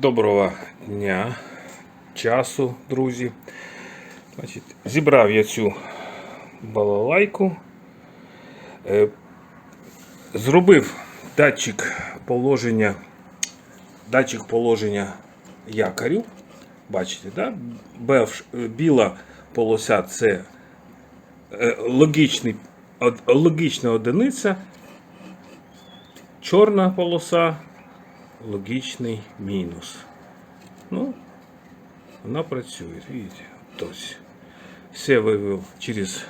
Доброго дня, часу, друзі. Значить, зібрав я цю балалайку. Е, Зробив датчик положення, датчик положення якорю. Бачите, да? Біла полоса це е, логічний, логічна одиниця. Чорна полоса логічний мінус. Ну, вона працює, видите, тобто все вивів через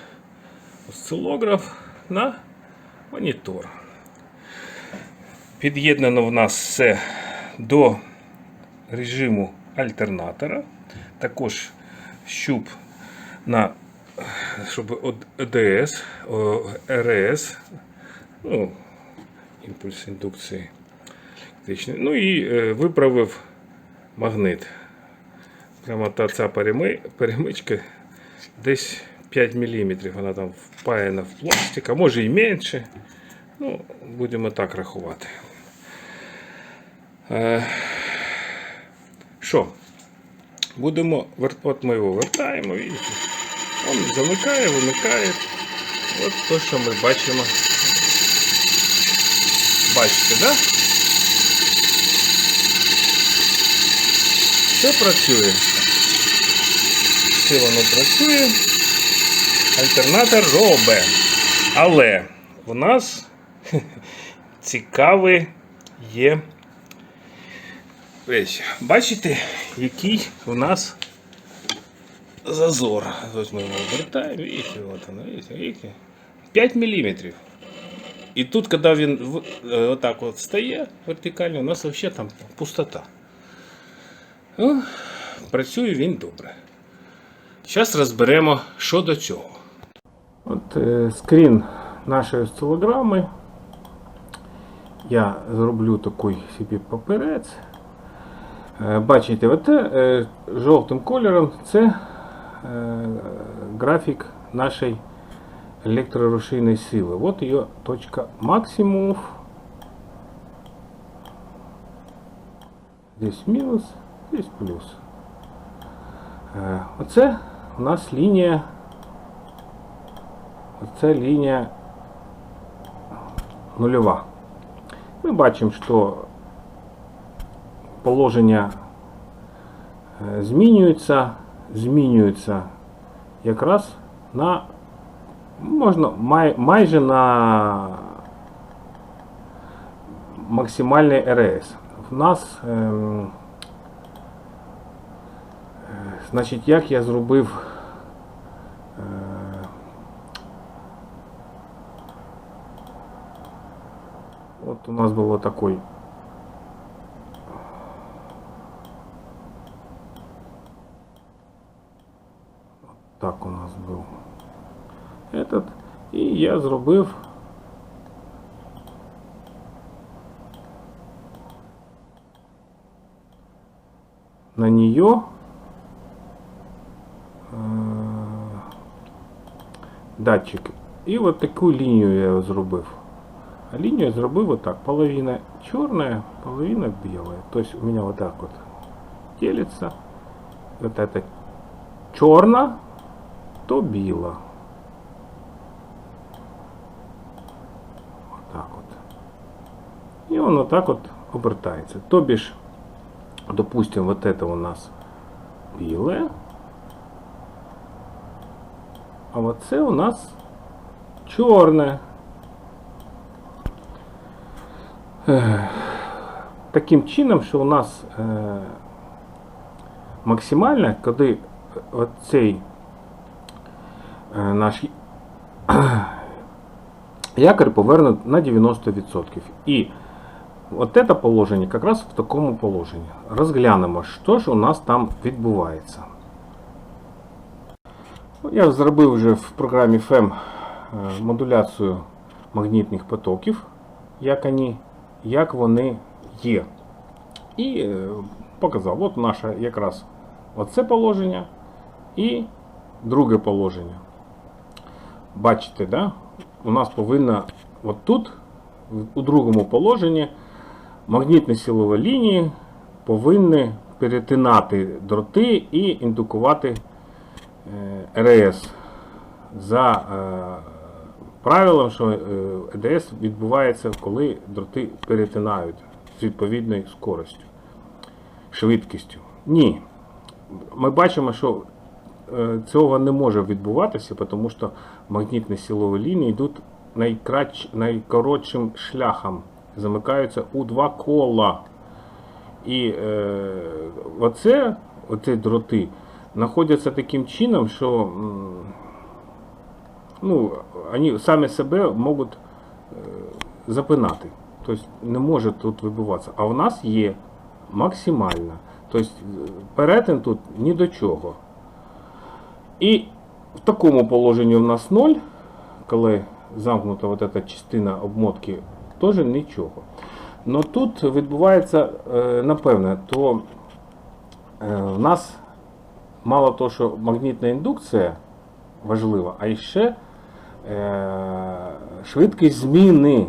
осцилограф на монітор. Під'єднано в нас все до режиму альтернатора. Також щуп на щоб ОДС, РС, ну, імпульс індукції електричний. Ну і е, виправив магнит. Прямо та ця переми- перемичка десь 5 мм. Вона там впаяна в пластик, а може і менше. Ну, будемо так рахувати. Е, Що? Будемо От ми його вертаємо, видите? Він замикає, вимикає. От то, що ми бачимо. Бачите, да? Все працює. Все воно працює. Альтернатор робе. Але у нас цікавий є. Ось, бачите, який у нас зазор. Ось ми його обертаємо, видите, от воно, видите? 5 мм. І тут, коли він е, отак от стає вертикально, у нас взагалі там пустота. Ну, працює він добре. Зараз розберемо, що до цього. От е, скрін нашої осцилограми. Я зроблю такий собі папірець. Е, бачите, оте, е, жовтим кольором це е, графік нашої електрорушійної сили. От її точка максимумів. Здесь мінус, здесь плюс. Е, Оце у нас лінія. Оце лінія нульова. Ми бачимо, що положення е, змінюється, змінюється якраз на можна май, майже на максимальний РС. В нас ем, е, Значить, як я зробив е, От у нас було такий так у нас був этот. І я зробив на нее датчик. І от таку лінію я зробив. А лінію я зробив отак. Половина чорна, половина біла. Тобто у мене отак от делится. Вот это чорна, то біла. Отак от. І воно так от обертається. Тобі ж, допустим, вот это у нас біле. А оце у нас чорне. Таким чином, що у нас е, максимально, коли оцей е, наш якорь повернут на 90%. І от це положення якраз в такому положенні. Розглянемо, що ж у нас там відбувається. Я зробив вже в програмі FEM е, модуляцію магнітних потоків, як вони, як вони є. І е, показав, от наше якраз оце положення і друге положення. Бачите, да? у нас повинна от тут, у другому положенні, магнітні силові лінії повинні перетинати дроти і індукувати РС за е, правилом, що е, ЕДС відбувається, коли дроти перетинають з відповідною скоростю, швидкістю. Ні. Ми бачимо, що е, цього не може відбуватися, тому що магнітні силові лінії йдуть найкрач, найкоротшим шляхом, замикаються у два кола. І е, оце, оці дроти знаходяться таким чином, що ну, вони самі себе можуть е, запинати. Тобто не може тут вибиватися. А в нас є максимальна. Тобто е, перетин тут ні до чого. І в такому положенні в нас 0, коли замкнута вот эта частина обмотки, теж нічого. Но тут відбувається, е, напевне, то в нас мало того, що магнітна індукція важлива, а ще е, швидкість зміни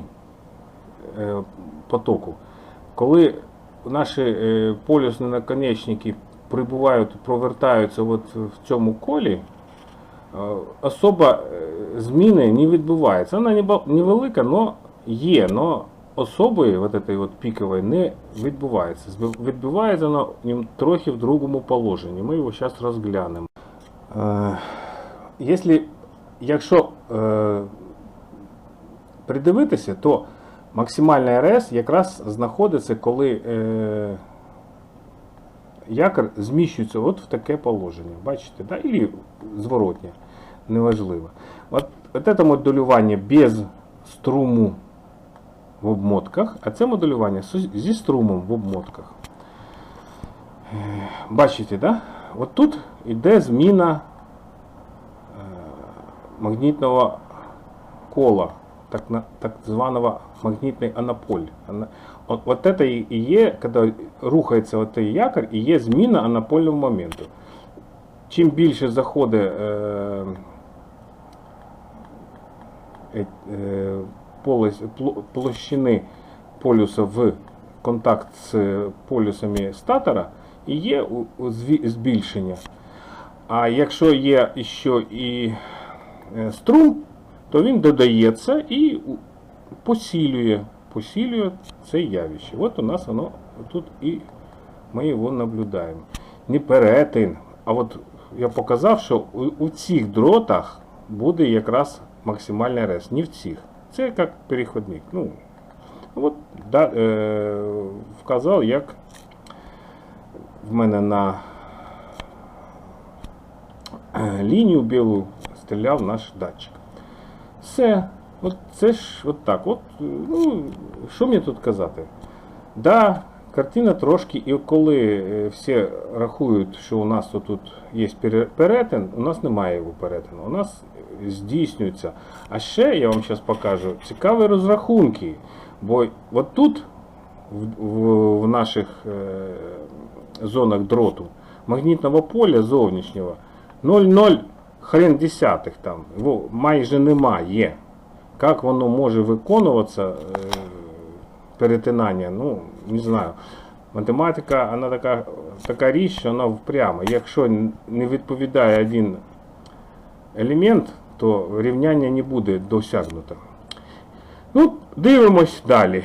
е, потоку. Коли наші е, полюсні наконечники прибувають, провертаються от в цьому колі, особа зміни не відбувається. Вона невелика, але є, але особої вот этой от пікової не відбувається. Відбувається нем- трохи в другому положенні. Ми його зараз розглянемо. Е, Якщо, якщо е, придивитися, то максимальний РС якраз знаходиться, коли е, якор зміщується от в таке положення. Бачите, да? Ілі зворотнє, неважливо. От, от це моделювання без струму в обмотках, а це моделювання зі струмом в обмотках. Е, Бачите, да? От тут йде зміна е, магнітного кола, так, так званого магнітний анаполь. Ана- От, от це і є, коли рухається цей якор, і є зміна анапольного моменту. Чим більше заходить е, площини полюса в контакт з полюсами статора, і є збільшення. А якщо є ще і е, струм, то він додається і посилює, посилює це явище. От у нас воно тут і ми його наблюдаємо. Не перетин. А от я показав, що у, у цих дротах буде якраз максимальний рез. Не в цих. Це як переходник. Ну, от, да, е, вказав, як в мене на е, лінію білу стріляв наш датчик. Все. От це ж от так. От, ну, що мені тут казати? Да, картина трошки, і коли е, всі рахують, що у нас тут є перетин, у нас немає його перетину. У нас е, здійснюється. А ще я вам зараз покажу цікаві розрахунки. Бо от тут, в, в, в наших е, зонах дроту, магнітного поля зовнішнього 0,0 хрен десятих там, його майже немає. Як воно може виконуватися, е, перетинання, ну, не знаю. Математика, вона така, така річ, що вона прямо. Якщо не відповідає один елемент, то рівняння не буде досягнуто. Ну, дивимось далі.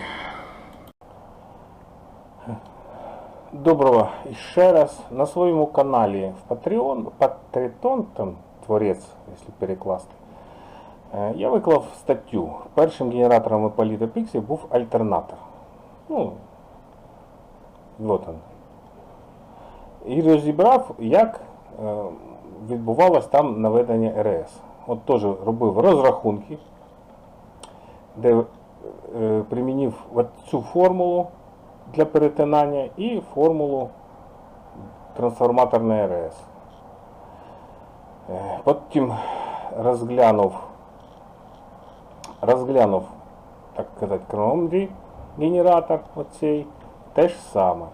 Доброго ще раз на своєму каналі в Patreon, Patreon там творець, якщо перекласти. Е, Я виклав статтю. Першим генератором Ippolito Pixie був альтернатор. Ну, от він. І розібрав, як е, відбувалось там наведення РС. От теж робив розрахунки, де е, примінив цю формулу для перетинання і формулу трансформаторної РС. Е, Потім розглянув розглянув, так сказати, Кромрі генератор оцей, те ж саме.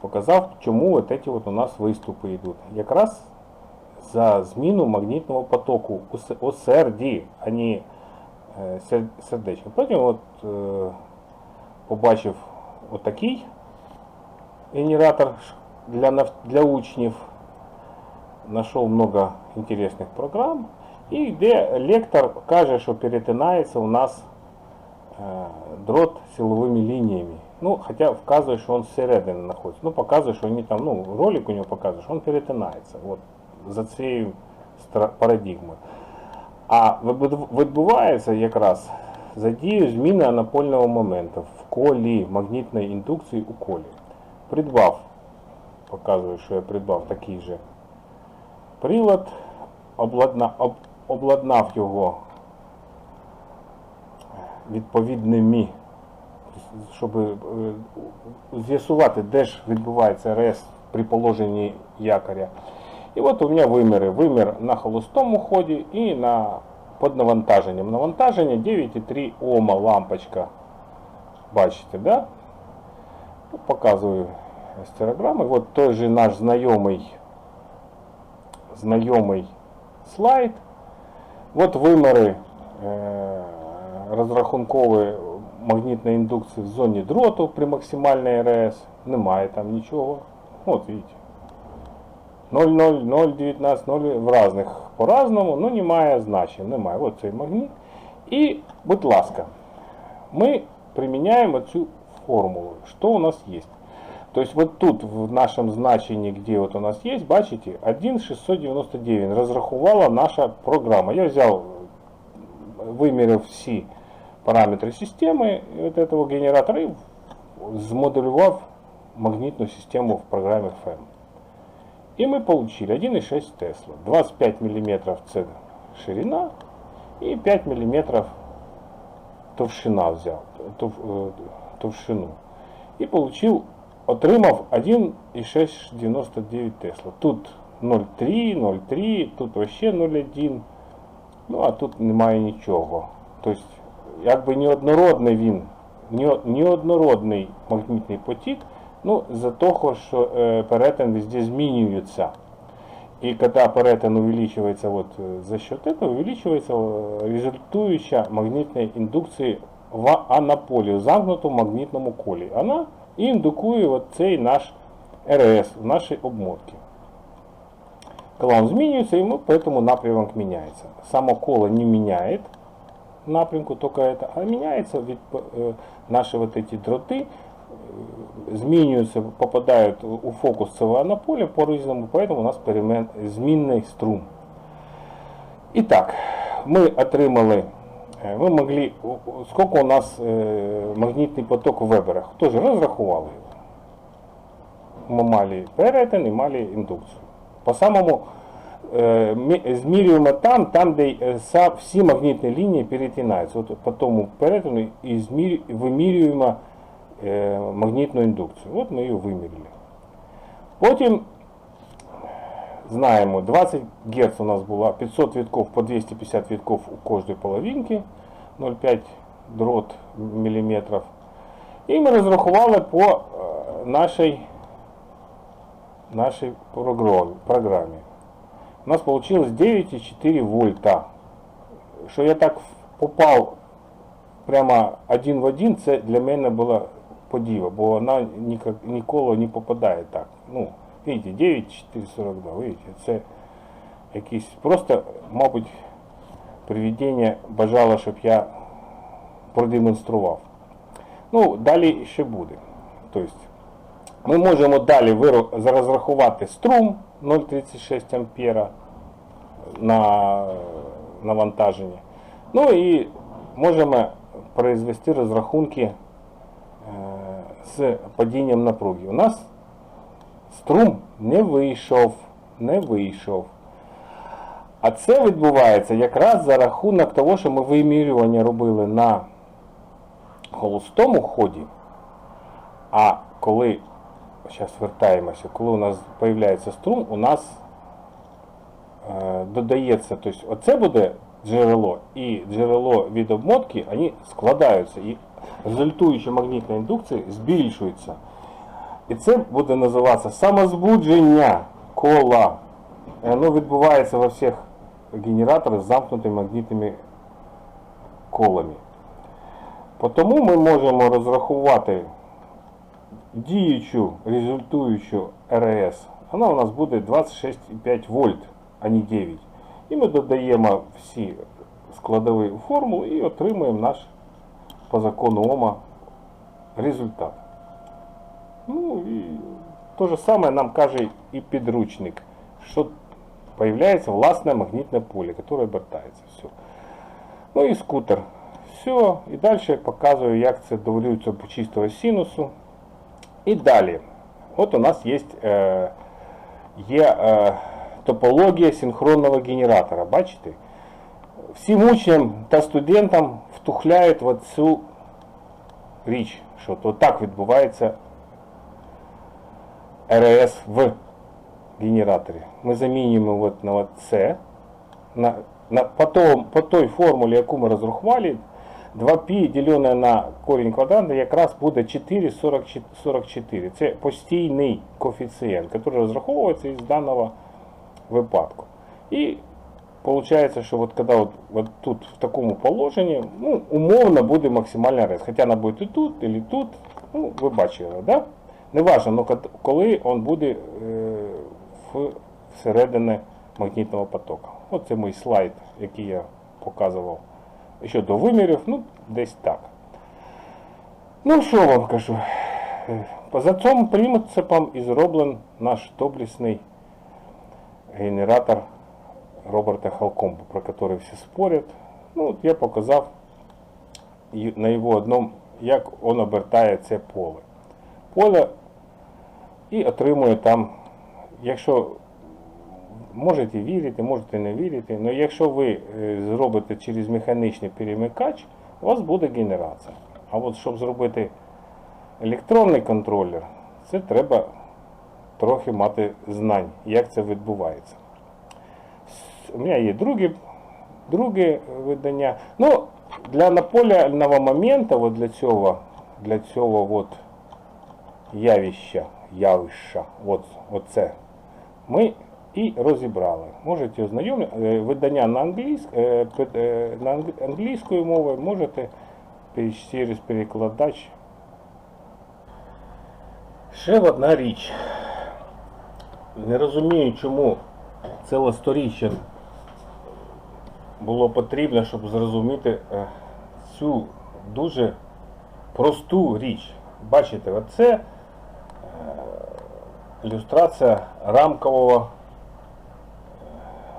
Показав, чому от ці от у нас виступи йдуть. Якраз за зміну магнітного потоку у с- у серді, а не е, сер- сердечно. Потім от, е, побачив отакий генератор для, нав- для учнів. Нашел много интересных програм. І де лектор каже, що перетинається у нас е, дрот силовими лініями. Ну, хоча вказує, що він всередині знаходиться. Ну, показує, що вони там, ну, ролик у нього показує, що він перетинається. От, За цією парадигмою. А відбувається якраз за дією зміни анапольного моменту в колі магнітної індукції у колі. Придбав, показую, що я придбав такий же прилад, обладна, об, обладнав його відповідними, щоб е, з'ясувати, де ж відбувається РС при положенні якоря. І от у мене виміри. Вимір на холостому ході і на під навантаженням. Навантаження 9,3 Ома лампочка. Бачите, да? Ну, Показую стереограми. От той же наш знайомий, знайомий слайд. От виміри е, розрахункової магнітної індукції в зоні дроту при максимальній РС. Немає там нічого. От видите. 0,0, 0,19, 0 в разних по-разному, ну немає значення, немає. От цей магніт. І, будь ласка, ми применяем цю формулу. Что у нас есть? То есть вот тут в нашем значении, где вот у нас есть, бачите, 1,699 розрахувала наша програма. Я взял, виміряв всі параметри системи вот этого генератора і змоделював магнітну систему в програмі FEM. И мы получили 1,6 Тесла. 25 мм це ширина и 5 мм товщина взял, тов, э, товщину. И получил, отримав 1,699 Тесла. Тут 0,3, 0,3, тут вообще 0,1. Ну а тут немає нічого. Тобто, якби неоднородний він, не- неоднородний магнітний потік, ну, за того, що е, перетин везде змінюється. И когда перетин увеличивается вот э, за счет этого, увеличивается э, результующая магнитной индукции в анаполі, в замкнутому магнітному колі. Вона і індукує от цей наш РС в нашій обмотці. Коли він змінюється, йому поэтому напрямок міняється. Само коло не міняє напрямку, только это, а міняється від, е, наші вот эти дроти, змінюються, попадають у фокус цього анаполя по-різному, поэтому у нас перемен, змінний струм. І так, ми отримали, е, ми могли, скільки у нас е, магнітний поток в веберах, теж розрахували його. Ми мали перетин і мали індукцію. По самому е, мі- змірюємо там, там, де всі магнітні лінії перетинаються. От по тому перетину і вимірюємо магнітну індукцію. От ми її виміряли. Потім знаємо, 20 Гц у нас було 500 вітков по 250 вітков у кожній половинці, 0,5 дрот міліметрів. І ми розрахували по е, нашій, нашій програмі. програмі. У нас вийшло 9,4 вольта. Що я так попав прямо один в один, це для мене було подіва, бо вона ніколи не попадає так. Ну, видите, 9,442, видите, це якийсь просто, мабуть, привідіння бажало, щоб я продемонстрував. Ну, далі ще буде. Тобто, ми можемо далі розрахувати струм 0,36 ампера на навантаження. Ну і можемо произвести розрахунки з падінням напруги. У нас струм не вийшов, не вийшов. А це відбувається якраз за рахунок того, що ми вимірювання робили на холостому ході. А коли, зараз вертаємося, коли у нас з'являється струм, у нас е, додається, тобто оце буде джерело і джерело від обмотки, вони складаються і результуюча магнітна індукція збільшується. І це буде називатися самозбудження кола. І воно відбувається во всіх генераторах з замкнутими магнітними колами. Тому ми можемо розрахувати діючу результуючу РС, вона у нас буде 26,5 вольт, а не 9. І ми додаємо всі складові у формулу і отримуємо наш по закону Ома результат. Ну і то же саме нам каже і підручник, що появляется властное магнитное поле, которое обертається. Все. Ну і скутер. Все. І далі я показую, як це доволюється по чистого синусу. І далі. От у нас є, е, є е, топологія синхронного генератора. Бачите? Всім учням та студентам втухляють в цю річ, що то так відбувається РС в генераторі. Ми замінюємо от на це. На, на, по, том, по той формулі, яку ми розрахували, 2π ділене на корінь квадратний якраз буде 4,44. Це постійний коефіцієнт, який розраховується із даного випадку. І Получается, что вот когда вот, вот тут в такому положенні, ну, умовно буде максимальний рез. Хоча вона буде і тут, і тут, ну, ви бачили, да? Не важно, але коли він буде е, в, всередині магнітного потока. Оце мій слайд, який я показував ще до вимірів, ну, десь так. Ну, що вам кажу? Е, За цим принципом і зроблений наш доблісний генератор Роберта Халкомба, про который все спорят. Ну, от я показав на його одному, як він обертає це поле. Поле і отримує там, якщо можете вірити, можете не вірити, але якщо ви е, зробите через механічний перемикач, у вас буде генерація. А от щоб зробити електронний контролер, це треба трохи мати знань, як це відбувається. У мене є друге, друге видання. Ну, для наполярного моменту, от для цього, для цього от явища, явища, от, оце, ми і розібрали. Можете ознайомити, е, видання на, англійсь, е, е, на англійською мовою, можете через перекладач. Ще одна річ. Не розумію, чому ціле сторіччя було потрібно, щоб зрозуміти е, цю дуже просту річ. Бачите, оце е, ілюстрація рамкового е,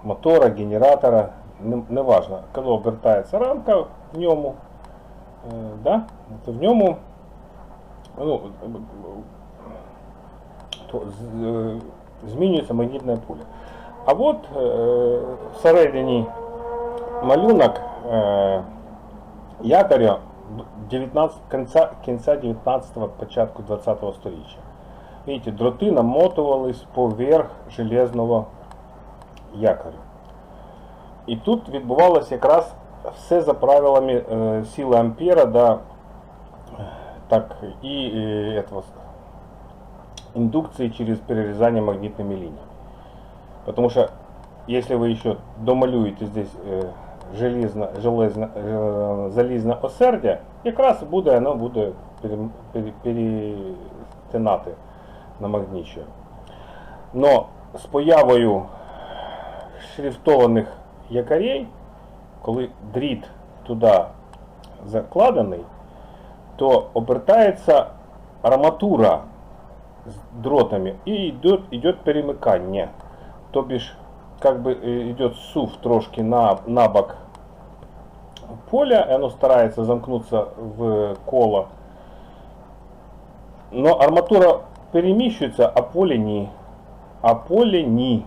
мотора, генератора, не, не важно, коли обертається рамка в ньому, да, то в ньому ну, то, змінюється магнітне поле. А от всередині малюнок е, якоря 19, кінця, кінця 19-го, початку 20-го століття. Видите, дроти намотувались поверх железного якоря. І тут відбувалося якраз все за правилами е, сили Ампера, да, так і е, этого, индукции через перерезание магнитными линиями. Потому что если вы еще домалюєте здесь е, железно, железно, е, залізне осердя, якраз буде, воно буде пере- пере- перетинати на магніче. Но з появою шрифтованих якорей, коли дріт туди закладений, то обертається арматура с дротами и идет, идет перемыкание. То бишь, как бы э, идет сув трошки на, на бок поля, и оно старается замкнуться в коло. Но арматура переміщується, а поле ні. А поле ні.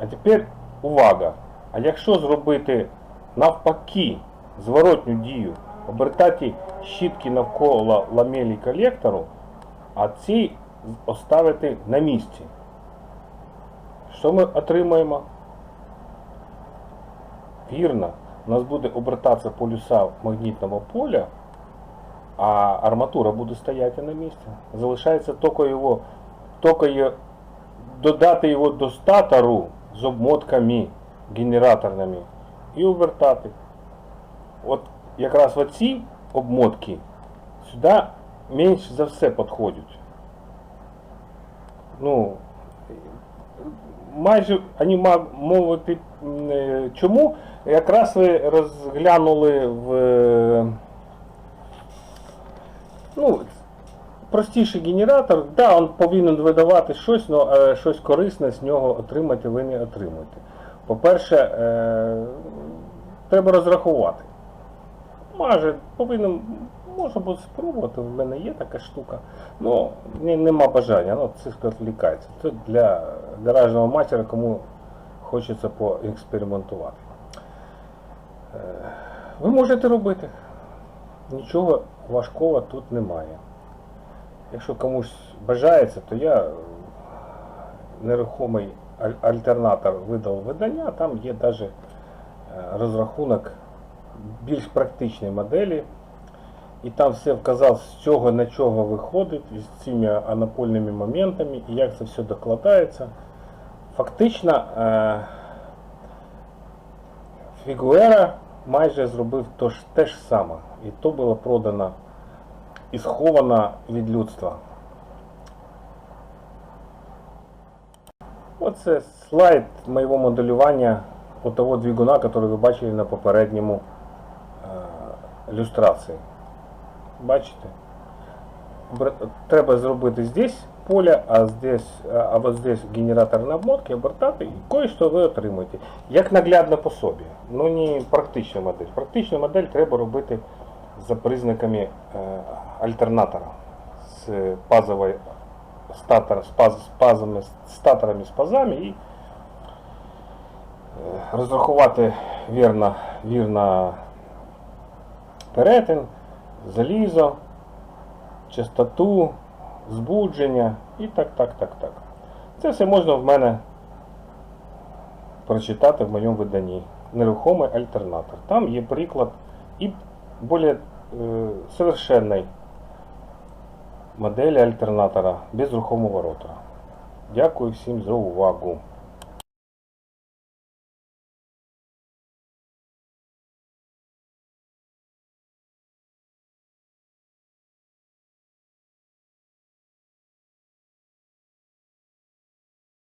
А тепер увага. А якщо зробити навпаки зворотню дію, обертати щітки навколо ламелі колектору, а ці оставити на місці. Що ми отримаємо? Вірно, у нас буде обертатися полюса магнітного поля, а арматура буде стояти на місці. Залишається тільки його, тільки додати його до статору з обмотками генераторними і обертати. От якраз оці обмотки сюди менш за все підходять. Ну, майже ані ма- мовити е, чому. Якраз ви розглянули в е, ну, простіший генератор, да, він повинен видавати щось, але щось корисне з нього отримати ви не отримуєте. По-перше, е, треба розрахувати. Може, повинен, може бути спробувати, в мене є така штука. Ну, нема бажання, ну це відвлікається. Це для гаражного матера, кому хочеться поекспериментувати. Е, Ви можете робити. Нічого важкого тут немає. Якщо комусь бажається, то я е, нерухомий альтернатор видав видання, там є навіть розрахунок більш практичної моделі. І там все вказав, з чого на чого виходить, з цими анапольними моментами, і як це все докладається. Фактично, е, Фігуера майже зробив те ж саме. І то було продано і сховано від людства. Оце слайд моєго моделювання того двигуна, який ви бачили на попередньому е, ілюстрації. Бачите? Треба зробити здесь поле, а здесь, а здесь генератор на обмотки, обертати, і кое-що ви отримуєте. Як наглядне пособі. Ну не практична модель. Практичну модель треба робити за признаками е, альтернатора з пазовою статор, з, паз, з пазами, статорами з пазами і е, розрахувати вірно, вірно перетин, залізо, частоту, збудження і так, так, так, так. Це все можна в мене прочитати в моєму виданні. Нерухомий альтернатор. Там є приклад і більш е, совершенної моделі альтернатора без рухомого ротора. Дякую всім за увагу.